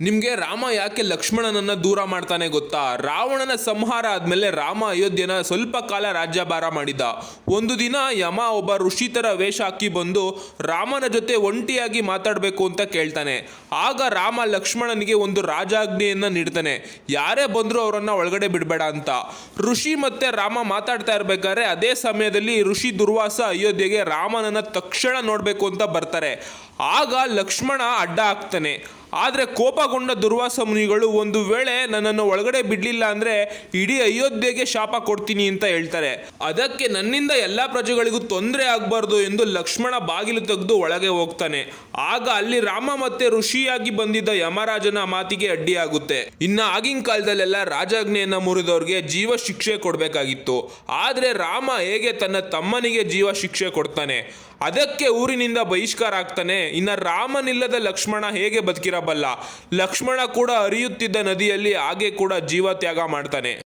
ನಿಮ್ಗೆ ರಾಮ ಯಾಕೆ ಲಕ್ಷ್ಮಣನನ್ನ ದೂರ ಮಾಡ್ತಾನೆ ಗೊತ್ತಾ? ರಾವಣನ ಸಂಹಾರ ಆದಮೇಲೆ ರಾಮ ಅಯೋಧ್ಯೆನ ಸ್ವಲ್ಪ ಕಾಲ ರಾಜ್ಯಭಾರ ಮಾಡಿದ. ಒಂದು ದಿನ ಯಮ ಒಬ್ಬ ಋಷಿ ತರ ವೇಷ ಹಾಕಿ ಬಂದು ರಾಮನ ಜೊತೆ ಒಂಟಿಯಾಗಿ ಮಾತಾಡಬೇಕು ಅಂತ ಕೇಳ್ತಾನೆ. ಆಗ ರಾಮ ಲಕ್ಷ್ಮಣನಿಗೆ ಒಂದು ರಾಜಾಜ್ಞೆಯನ್ನ ನೀಡ್ತಾನೆ. ಯಾರೇ ಬಂದರೂ ಅವರನ್ನು ಒಳಗಡೆ ಬಿಡಬೇಡ ಅಂತ. ಋಷಿ ಮತ್ತೆ ರಾಮ ಮಾತಾಡ್ತಾ ಇರಬೇಕಾದ್ರೆ ಅದೇ ಸಮಯದಲ್ಲಿ ಋಷಿ ದುರ್ವಾಸ ಅಯೋಧ್ಯೆಗೆ ರಾಮನನ್ನ ತಕ್ಷಣ ನೋಡಬೇಕು ಅಂತ ಬರ್ತಾರೆ. ಆಗ ಲಕ್ಷ್ಮಣ ಅಡ್ಡ ಹಾಕ್ತಾನೆ. ಆದರೆ ಕೋಪಗೊಂಡ ದುರ್ವಾಸ ಮುನಿಗಳು ಒಂದು ವೇಳೆ ನನ್ನನ್ನು ಒಳಗಡೆ ಬಿಡಲಿಲ್ಲ ಅಂದರೆ ಇಡೀ ಅಯೋಧ್ಯೆಗೆ ಶಾಪ ಕೊಡ್ತೀನಿ ಅಂತ ಹೇಳ್ತಾರೆ. ಅದಕ್ಕೆ ನನ್ನಿಂದ ಎಲ್ಲ ಪ್ರಜೆಗಳಿಗೂ ತೊಂದರೆ ಆಗಬಾರ್ದು ಎಂದು ಲಕ್ಷ್ಮಣ ಬಾಗಿಲು ತೆಗೆದು ಒಳಗೆ ಹೋಗ್ತಾನೆ. ಆಗ ಅಲ್ಲಿ ರಾಮ ಮತ್ತೆ ಋಷಿಯಾಗಿ ಬಂದಿದ್ದ ಯಮರಾಜನ ಮಾತಿಗೆ ಅಡ್ಡಿಯಾಗುತ್ತೆ. ಇನ್ನು ಆಗಿನ ಕಾಲದಲ್ಲೆಲ್ಲ ರಾಜಾಜ್ಞೆಯನ್ನು ಮುರಿದವ್ರಿಗೆ ಜೀವ ಶಿಕ್ಷೆ ಕೊಡಬೇಕಾಗಿತ್ತು. ಆದರೆ ರಾಮ ಹೇಗೆ ತನ್ನ ತಮ್ಮನಿಗೆ ಜೀವ ಶಿಕ್ಷೆ ಕೊಡ್ತಾನೆ? ಅದಕ್ಕೆ ಊರಿನಿಂದ ಬಹಿಷ್ಕಾರ ಆಗ್ತಾನೆ. ಇನ್ನ ರಾಮನಿಲ್ಲದ ಲಕ್ಷ್ಮಣ ಹೇಗೆ ಬದುಕಿರಬಲ್ಲ? ಲಕ್ಷ್ಮಣ ಕೂಡ ಹರಿಯುತ್ತಿದ್ದ ನದಿಯಲ್ಲಿ ಹಾಗೆ ಕೂಡ ಜೀವ ತ್ಯಾಗ ಮಾಡ್ತಾನೆ.